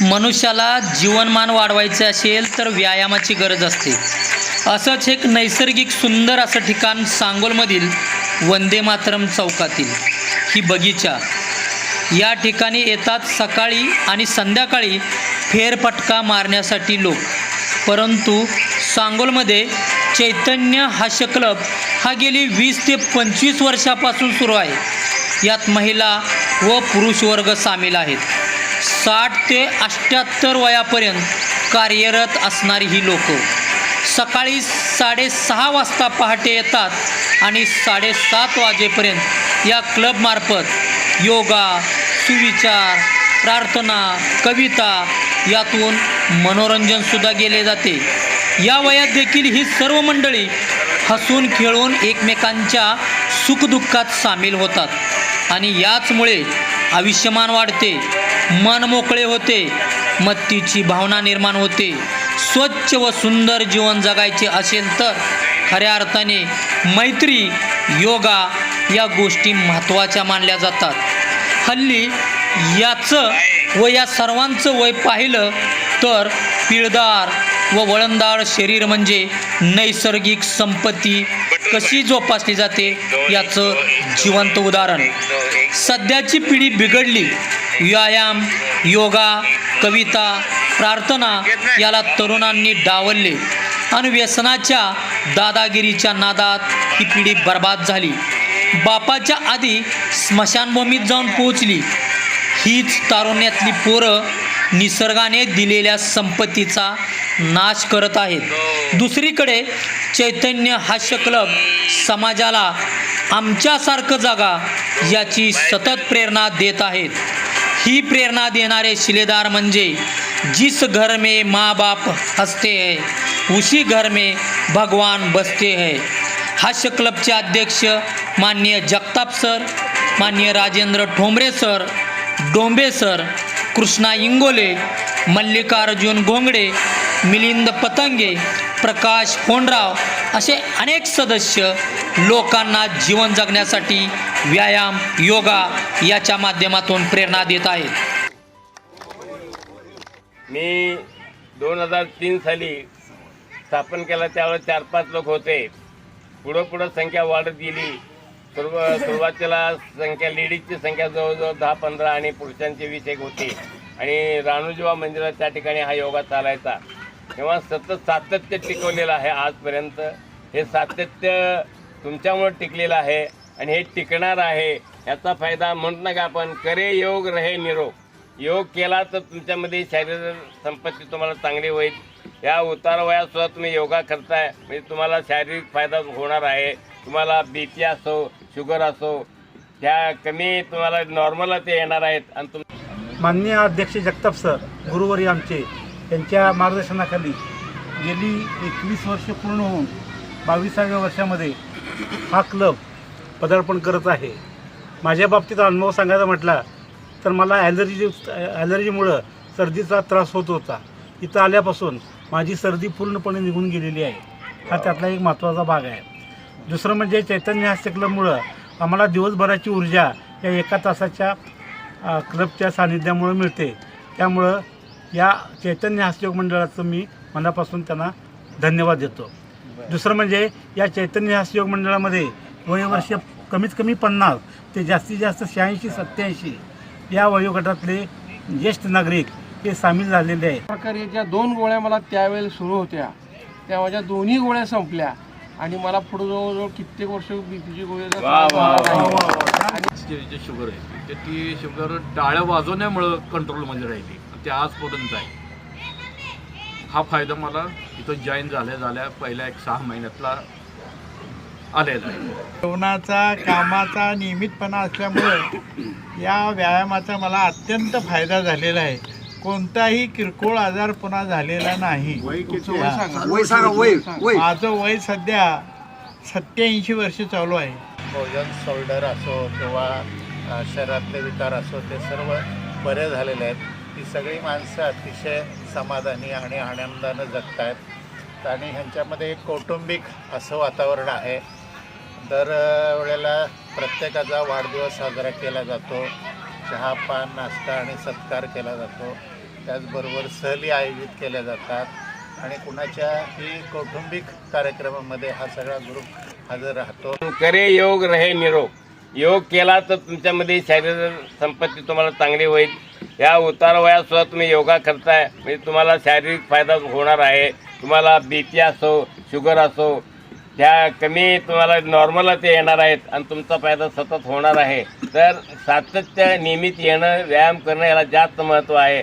मनुष्याला जीवनमान वाढवायचे असेल तर व्यायामाची गरज असते. असंच एक नैसर्गिक सुंदर असं ठिकाण सांगोलमधील वंदे मातरम चौकातील ही बगीचा. या ठिकाणी येतात सकाळी आणि संध्याकाळी फेरफटका मारण्यासाठी लोक. परंतु सांगोलमध्ये चैतन्य हास्य क्लब हा गेली वीस ते पंचवीस वर्षापासून सुरू आहे. यात महिला व पुरुष वर्ग सामील आहेत. साठ ते अठ्ठ्याहत्तर वयापर्यंत कार्यरत असणारी ही लोक सकाळी साडेसहा वाजता पहाटे येतात आणि साडेसात वाजेपर्यंत या क्लबमार्फत योगा सुविचार प्रार्थना कविता यातून मनोरंजनसुद्धा केले जाते. या वयात देखील ही सर्व मंडळी हसून खेळून एकमेकांच्या सुखदुःखात सामील होतात आणि याचमुळे आयुष्यमान वाढते. मन मोकळे होते. मत्तीची भावना निर्माण होते. स्वच्छ व सुंदर जीवन जगायचे असेल तर खऱ्या अर्थाने मैत्री योगा या गोष्टी महत्त्वाच्या मानल्या जातात. हल्ली याचं व या सर्वांचं वय पाहिलं तर पिळदार व वळणदार शरीर म्हणजे नैसर्गिक संपत्ती कशी जोपासली जाते याचं जिवंत उदाहरण. सध्याची पिढी बिघडली. व्यायाम योगा कविता प्रार्थना याला तरुणांनी डावलले. आणि व्यसनाच्या दादागिरीच्या नादात ही पिढी बर्बाद झाली. बापाच्या आधी स्मशानभूमीत जाऊन पोहोचली. हीच तारुण्यातली पोरं निसर्गाने दिलेल्या संपत्तीचा नाश करत आहेत. दुसरीकडे चैतन्य हास्य क्लब समाजाला आमच्यासारखं जागा याची सतत प्रेरणा देत आहेत. ही प्रेरणा देणारे शिलेदार म्हणजे जिस घर में माँ बाप हसते है उसी घर में भगवान बसते है। हास्य क्लबचे अध्यक्ष माननीय जगताप सर माननीय राजेंद्र ठोंबरे सर डोंबे सर कृष्णा इंगोले मल्लिकार्जुन घोंगडे मिलिंद पतंगे प्रकाश कोंडराव असे अनेक सदस्य लोकांना जीवन जगण्यासाठी व्यायाम योगा याच्या माध्यमातून प्रेरणा देत आहेत. मी दोन हजार तीन साली स्थापन केला त्यावेळेस चार पाच लोक होते. पुढं पुढं संख्या वाढत गेली. सुरुव सुरुवातीला संख्या लेडीजची संख्या जवळजवळ दहा पंधरा आणि पुरुषांची वीस एक होती. आणि राणूजीवा मंदिरात त्या ठिकाणी हा योगा चालायचा. तेव्हा सतत सातत्य टिकवलेलं आहे आजपर्यंत. हे सातत्य तुमच्यामुळे टिकलेलं आहे आणि हे टिकणार आहे याचा फायदा म्हणत ना का आपण करे योग रहे निरोग. योग केला तर तुमच्यामध्ये शारीरिक संपत्ती तुम्हाला चांगली होईल. या उतार वयात सुद्धा तुम्ही योगा करताय म्हणजे तुम्हाला शारीरिक फायदा होणार आहे. तुम्हाला बी पी असो शुगर असो त्या कमी तुम्हाला नॉर्मल ते येणार आहेत. आणि तुम माननीय अध्यक्ष जगताप सर गुरुवारी आमचे. त्यांच्या मार्गदर्शनाखाली गेली एकवीस वर्ष पूर्ण होऊन बावीसाव्या वर्षामध्ये हा क्लब पदार्पण करत आहे. माझ्या बाबतीत अनुभव सांगायचा म्हटला तर मला ॲलर्जी ॲलर्जीमुळं सर्दीचा त्रास होत होता. इथं आल्यापासून माझी सर्दी पूर्णपणे निघून गेलेली आहे. हा त्यातला एक महत्त्वाचा भाग आहे. दुसरं म्हणजे चैतन्य हास्य क्लबमुळं आम्हाला दिवसभराची ऊर्जा या एका तासाच्या क्लबच्या सानिध्यामुळं मिळते. त्यामुळं या चैतन्य हास्ययोग मंडळाचं मी मनापासून त्यांना धन्यवाद देतो. दुसरं म्हणजे या चैतन्य हास्ययोग मंडळामध्ये वयोवर्ष कमीत कमी पन्नास ते जास्तीत जास्त शहाऐंशी सत्याऐंशी या वयोगटातले ज्येष्ठ नागरिक हे सामील झालेले आहेत. प्रकारे ज्या दोन गोळ्या मला त्यावेळेला सुरू होत्या त्या माझ्या दोन्ही गोळ्या संपल्या आणि मला पुढे जवळजवळ कित्येक वर्ष बीपीची गोळी वा, वा, वा, स्टेजची शुगर आहे तर ती शुगर टाळ्या वाजवण्यामुळं कंट्रोलमध्ये राहिली. ते आजपर्यंत आहे. हा फायदा मला इथं जॉईन झाल्या झाल्या पहिल्या एक सहा महिन्यातला आलेला आहे. जेवणाचा कामाचा नियमितपणा असल्यामुळं या व्यायामाचा मला अत्यंत फायदा झालेला आहे. कोणताही किरकोळ आजार पुन्हा झालेला नाही. माझं वय सध्या सत्याऐंशी वर्ष चालू आहे. भोजन शोल्डर असो किंवा शरीरातले विकार असो ते सर्व बरे झालेले आहेत. ही सगळी माणसं अतिशय समाधानी आणि आनंदानं जगत आहेत आणि ह्यांच्यामध्ये एक कौटुंबिक असं वातावरण आहे. दर वेळेला प्रत्येकाचा वाढदिवस साजरा केला जातो. चहा पान नाश्ता आणि सत्कार केला जातो. त्याचबरोबर सहली आयोजित केल्या जातात. आणि कुणाच्याही कौटुंबिक कार्यक्रमामध्ये हा सगळा ग्रुप हजर राहतो. करे योग रहे निरोग. योग केला तर तुमच्यामध्ये शारीरिक संपत्ती तुम्हाला चांगली होईल. या उतार वयात सुद्धा तुम्ही योगा करताय. म्हणजे तुम्हाला शारीरिक फायदा होणार आहे. तुम्हाला बी पी असो शुगर असो त्या कमी तुम्हाला नॉर्मल ते येणार आहेत आणि तुमचा फायदा सतत होणार आहे. तर सातत्य नियमित येणं व्यायाम करणं याला जास्त महत्त्व आहे.